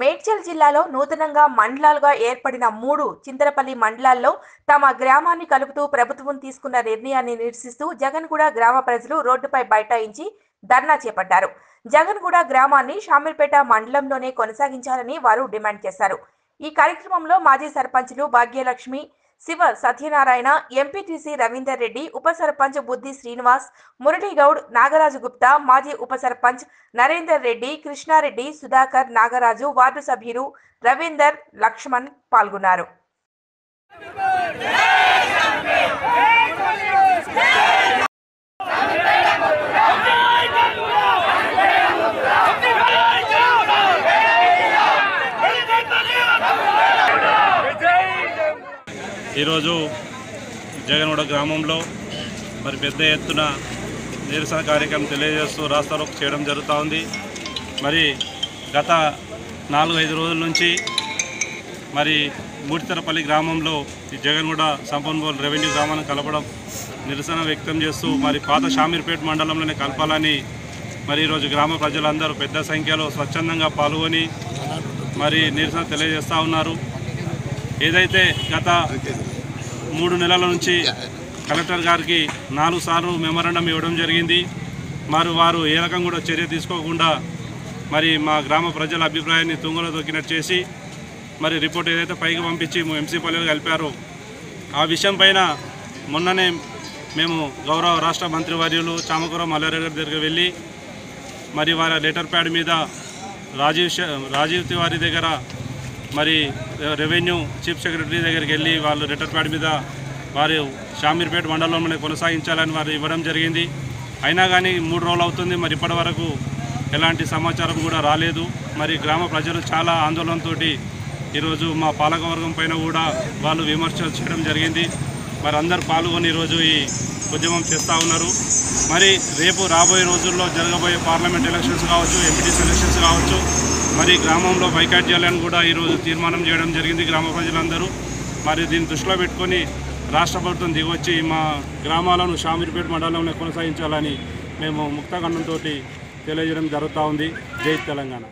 మేడ్చల్ జిల్లాలో నూతనంగా మండలాలుగా ఏర్పడిన మూడు చింతలపల్లి మండలాల్లో తమ గ్రామాన్ని కలుపుతూ ప్రభుత్వం తీసుకున్న నిర్ణయాన్ని నిరసిస్తూ జగన్గూడ గ్రామ ప్రజలు రోడ్డుపై బైఠాయించి ధర్నా చేపట్టారు. జగన్గూడ గ్రామాన్ని షామీర్పేట మండలంలోనే కొనసాగించాలని వారు డిమాండ్ చేశారు. ఈ కార్యక్రమంలో మాజీ సర్పంచులు భాగ్యలక్ష్మి శివ సత్యనారాయణ ఎంపీటీసీ రవీందర్ రెడ్డి ఉప సర్పంచ్ బుద్ధి శ్రీనివాస్ మురళీగౌడ్ నాగరాజు గుప్తా మాజీ ఉప సర్పంచ్ నరేందర్ రెడ్డి కృష్ణారెడ్డి సుధాకర్ నాగరాజు వార్డు సభ్యులు రవీందర్ లక్ష్మణ్ పాల్గొన్నారు. ఈరోజు జగన్గూడ గ్రామంలో మరి పెద్ద ఎత్తున నిరసన కార్యక్రమం తెలియజేస్తూ రాస్తారోకు చేయడం జరుగుతూ ఉంది. మరి గత నాలుగు ఐదు రోజుల నుంచి మరి మూడితరపల్లి గ్రామంలో ఈ జగన్గూడ సంపన్మూల్ రెవెన్యూ గ్రామాన్ని కలపడం నిరసన వ్యక్తం చేస్తూ మరి పాత షామీర్పేట మండలంలోనే కలపాలని మరి ఈరోజు గ్రామ ప్రజలందరూ పెద్ద సంఖ్యలో స్వచ్ఛందంగా పాల్గొని మరి నిరసన తెలియజేస్తూ ఉన్నారు. ఏదైతే గత మూడు నెలల నుంచి కలెక్టర్ గారికి నాలుగు సార్లు మెమరాండం ఇవ్వడం జరిగింది. మరి వారు ఏ రకం కూడా చర్య తీసుకోకుండా మరి మా గ్రామ ప్రజల అభిప్రాయాన్ని తుంగలో దొక్కినట్టు చేసి మరి రిపోర్ట్ ఏదైతే పైకి పంపించి ఎంసీ పల్లెలు కలిపారో ఆ విషయం పైన మొన్ననే మేము గౌరవ రాష్ట్ర మంత్రివర్యులు చామకూర మల్లారెడ్డి గారి దగ్గరికి వెళ్ళి మరి వారి లెటర్ ప్యాడ్ మీద రాజీవ్ రాజీవ్ తివారీ దగ్గర మరి రెవెన్యూ చీఫ్ సెక్రటరీ దగ్గరికి వెళ్ళి వాళ్ళు రిటర్పాడ్ ప్యాడ్ మీద వారు షామీర్పేట మండలంలోనే కొనసాగించాలని వారు ఇవ్వడం జరిగింది. అయినా కానీ మూడు రోజులు అవుతుంది మరి ఇప్పటి వరకు ఎలాంటి సమాచారం కూడా రాలేదు. మరి గ్రామ ప్రజలు చాలా ఆందోళనతో ఈరోజు మా పాలకవర్గం పైన కూడా వాళ్ళు విమర్శలు చేయడం జరిగింది. మరి అందరు పాల్గొని ఈరోజు ఈ ఉద్యమం చేస్తూ ఉన్నారు. మరి రేపు రాబోయే రోజుల్లో జరగబోయే పార్లమెంట్ ఎలక్షన్స్ కావచ్చు ఎంపీటీ ఎలక్షన్స్ కావచ్చు మరి గ్రామంలో బైకాట్ చేయాలని కూడా ఈరోజు తీర్మానం చేయడం జరిగింది గ్రామ ప్రజలందరూ. మరి దీన్ని దృష్టిలో పెట్టుకొని రాష్ట్ర ప్రభుత్వం దిగొచ్చి మా గ్రామాలను షామీర్పేట మండలంలో కొనసాగించాలని మేము ముక్తఖండంతో తెలియజేయడం జరుగుతూ ఉంది. జై తెలంగాణ.